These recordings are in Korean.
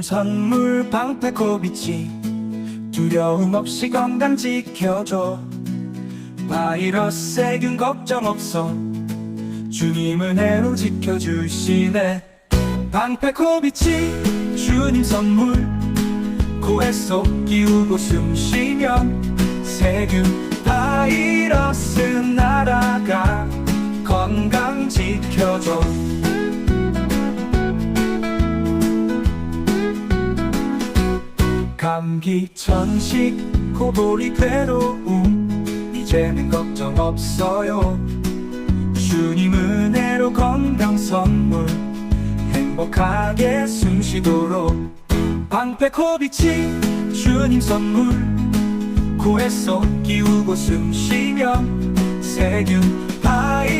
선물 방패 코비치 두려움 없이 건강 지켜줘. 바이러스 세균 걱정 없어. 주님 은혜로 지켜주시네. 방패 코비치 주님 선물. 코에 쏙 끼우고 숨 쉬면 세균 바이러스 감기 천식 코골이 괴로움. 이제는 걱정 없어요. 주님 은혜로 건강 선물. 행복하게 숨 쉬도록. 방패 코비치 주님 선물. 코에 쏙 끼우고 숨 쉬면 세균 바이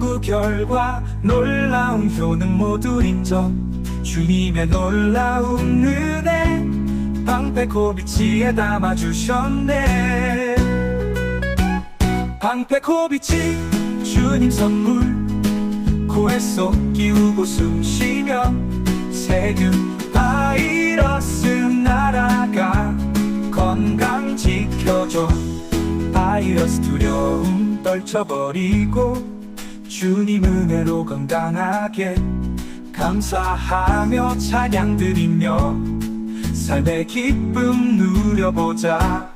연구 결과 놀라운 효능 모두 인정. 주님의 놀라운 은혜 방패 코비치에 담아주셨네. 방패 코비치 주님 선물. 코에 쏙 끼우고 숨 쉬면 세균 바이러스 날아가 건강 지켜줘. 바이러스 두려움 떨쳐버리고 주님 은혜로 건강하게 감사하며 찬양 드리며 삶의 기쁨 누려보자.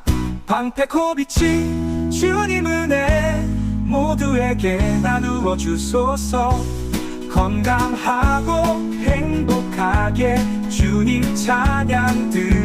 방패코비치 주님 은혜 모두에게 나누어 주소서. 건강하고 행복하게 주님 찬양 드리